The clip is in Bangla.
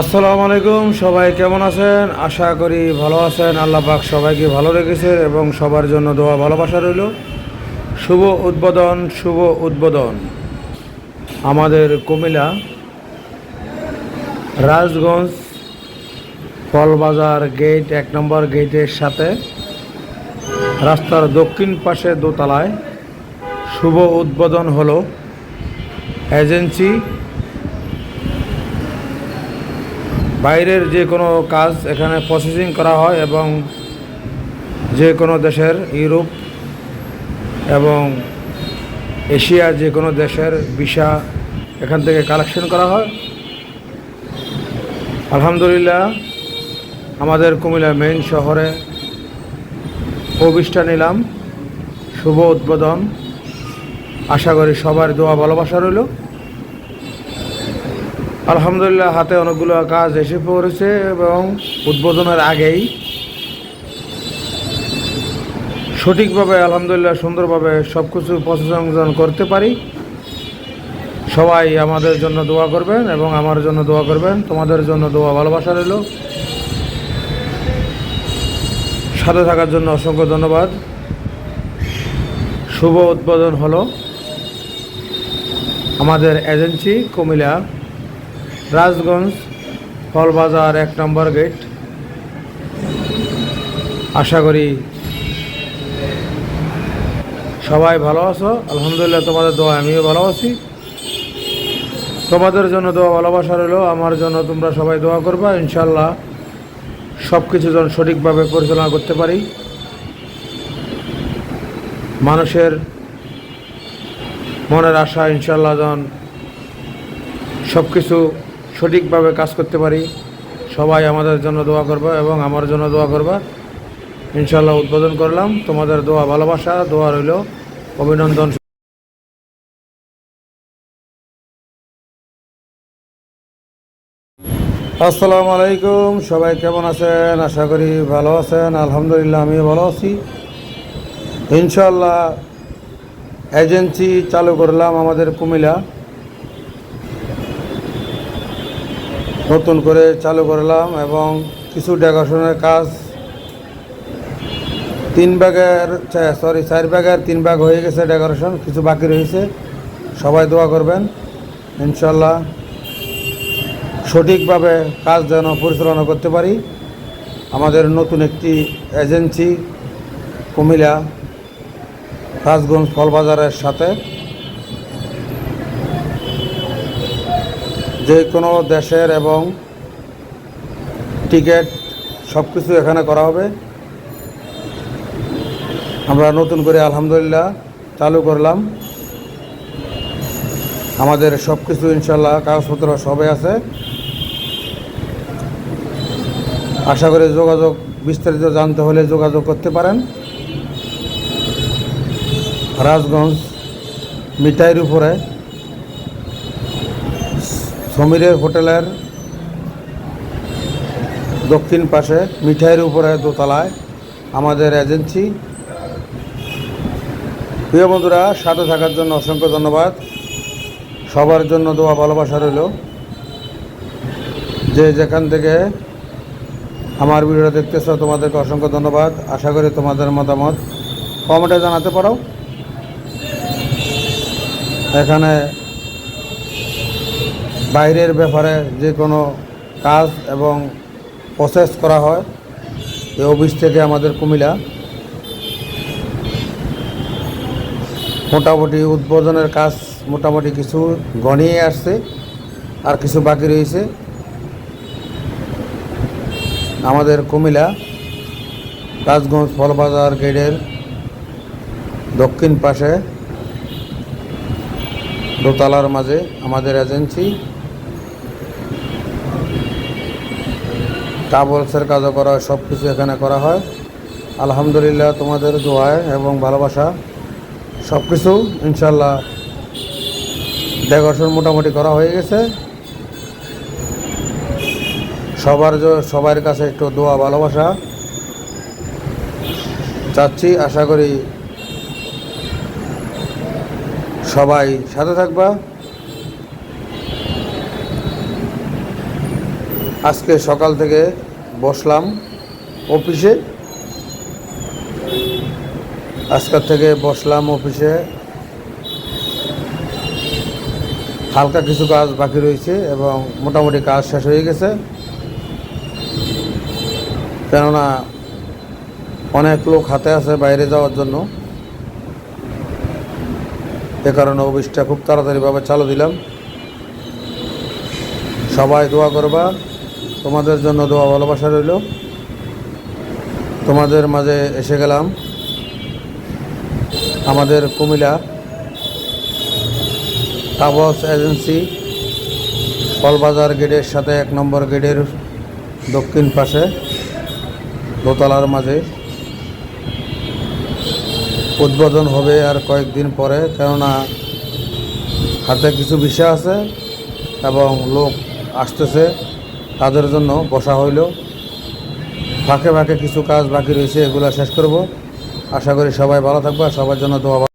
আসসালামু আলাইকুম, সবাই কেমন আছেন? আশা করি ভালো আছেন। আল্লাহ পাক সবাইকে ভালো রেখেছে এবং সবার জন্য দোয়া ভালোবাসা রইল। শুভ উদ্বোধন শুভ উদ্বোধন। আমাদের কুমিলা রাজগঞ্জ ফলবাজার গেট, এক নম্বর গেটের সাথে রাস্তার দক্ষিণ পাশে দোতলায় শুভ উদ্বোধন হলো। এজেন্সি বাইরের যে কোনো কাজ এখানে প্রসেসিং করা হয় এবং যে কোনো দেশের ইউরোপ এবং এশিয়া যে কোনো দেশের ভিসা এখান থেকে কালেকশন করা হয়। আলহামদুলিল্লাহ, আমাদের কুমিল্লা মেইন শহরে প্রবিষ্টা নিলাম। শুভ উদ্বোধন। আশা করি সবার দোয়া ভালোবাসা রইল। আলহামদুলিল্লাহ, হাতে অনেকগুলো কাজ এসে পড়েছে এবং উদ্বোধনের আগেই সঠিকভাবে, আলহামদুলিল্লাহ, সুন্দরভাবে সব কিছু প্রসেসন করতে পারি। সবাই আমাদের জন্য দোয়া করবেন এবং আমার জন্য দোয়া করবেন। তোমাদের জন্য দোয়া ভালোবাসা রইল। সাথে থাকার জন্য অসংখ্য ধন্যবাদ। শুভ উদ্বোধন হলো আমাদের এজেন্সি কুমিল্লা। রাজগঞ্জ ফলবাজার এক নম্বর গেট। আশা করি সবাই ভালো আছো। আলহামদুলিল্লাহ তোমাদের দোয়া আমিও ভালো আছি। তোমাদের জন্য দোয়া ভালোবাসা রইল, আমার জন্য তোমরা সবাই দোয়া করবা। ইনশাল্লাহ সব কিছু যেন সঠিকভাবে পরিচালনা করতে পারি। মানুষের মনের আশা ইনশাল্লাহ যেন সব কিছু সঠিকভাবে কাজ করতে পারি। সবাই আমাদের জন্য দোয়া করবে এবং আমার জন্য দোয়া করবা। ইনশাল্লাহ উদ্বোধন করলাম। তোমাদের দোয়া ভালোবাসা, দোয়া রইল। অভিনন্দন। আসসালামু আলাইকুম। সবাই কেমন আছেন? আশা করি ভালো আছেন। আলহামদুলিল্লাহ, আমিও ভালো আছি। ইনশাল্লাহ এজেন্সি চালু করলাম আমাদের কুমিল্লা। নতুন করে চালু করলাম এবং কিছু ডেকোরেশনের কাজ তিন ব্যাগের সরি চার ব্যাগের তিন ব্যাগ হয়ে গেছে ডেকোরেশন, কিছু বাকি রয়েছে। সবাই দোয়া করবেন। ইনশাল্লাহ সঠিকভাবে কাজ যেন পরিচালনা করতে পারি। আমাদের নতুন একটি এজেন্সি কুমিল্লা রাজগঞ্জ ফলবাজারের সাথে। যে কোনো দেশের এবং টিকিট সব কিছু এখানে করা হবে। আমরা নতুন করে আলহামদুলিল্লাহ চালু করলাম। আমাদের সব কিছু ইনশাল্লাহ কাগজপত্র সবে আছে। আশা করি যোগাযোগ বিস্তারিত জানতে হলে যোগাযোগ করতে পারেন। রাজগঞ্জ মিঠাইয়ের উপরে। সমীরের হোটেলের দক্ষিণ পাশে মিঠাইয়ের উপরে দোতলায় আমাদের এজেন্সি। প্রিয় বন্ধুরা, সাথে থাকার জন্য অসংখ্য ধন্যবাদ। সবার জন্য দোয়া, ভালোবাসা রইল। যে যেখান থেকে আমার ভিডিওটা দেখতেছ, তোমাদেরকে অসংখ্য ধন্যবাদ। আশা করি তোমাদের মতামত কমেন্টে জানাতে পারো। এখানে বাইরের ব্যাপারে যে কোনো কাজ এবং প্রসেস করা হয়, এই অফিস থেকে আমাদের কুমিলা মোটামুটি উদ্বোধনের কাজ মোটামুটি কিছু গণিয়ে আসছে, আর কিছু বাকি রয়েছে। আমাদের কুমিল্লা, রাজগঞ্জ ফলবাজার গেটের দক্ষিণ পাশে, দোতলার মাঝে আমাদের এজেন্সি ট্রাভেলসের কাজও করা হয় সব কিছু এখানে করা হয়। আলহামদুলিল্লাহ তোমাদের দোয়ায় এবং ভালোবাসা সব কিছু ইনশাল্লাহ ডেকোরেশন মোটামুটি করা হয়ে গেছে। সবার সবার কাছে একটু দোয়া, ভালোবাসা চাচ্ছি, আশা করি সবাই সাথে থাকবা। আজকে সকাল থেকে বসলাম অফিসে। আজকের থেকে বসলাম অফিসে। হালকা কিছু কাজ বাকি রয়েছে এবং মোটামুটি কাজ শেষ হয়ে গেছে। কেননা অনেক লোক হাতে আছে বাইরে যাওয়ার জন্য। এ কারণে অফিসটা খুব তাড়াতাড়িভাবে চালু দিলাম। সবাই দোয়া করবা। তোমাদের জন্য দোয়া ভালোবাসা রইল। তোমাদের মাঝে এসে গেলাম। আমাদের কুমিল্লা ট্রাভেলস এজেন্সি কলবাজার গেটের সাথে এক নম্বর গেটের দক্ষিণ পাশে, দোতলার মাঝে। উদ্বোধন হবে আর কয়েকদিন পরে, কেননা হাতে কিছু বিষয় আছে এবং লোক আসতেছে। তাদের জন্য বসা হইল। ফাঁকে ফাঁকে কিছু কাজ বাকি রয়েছে, এগুলো শেষ করব। আশা করি সবাই ভালো থাকবে আর সবার জন্য দোয়া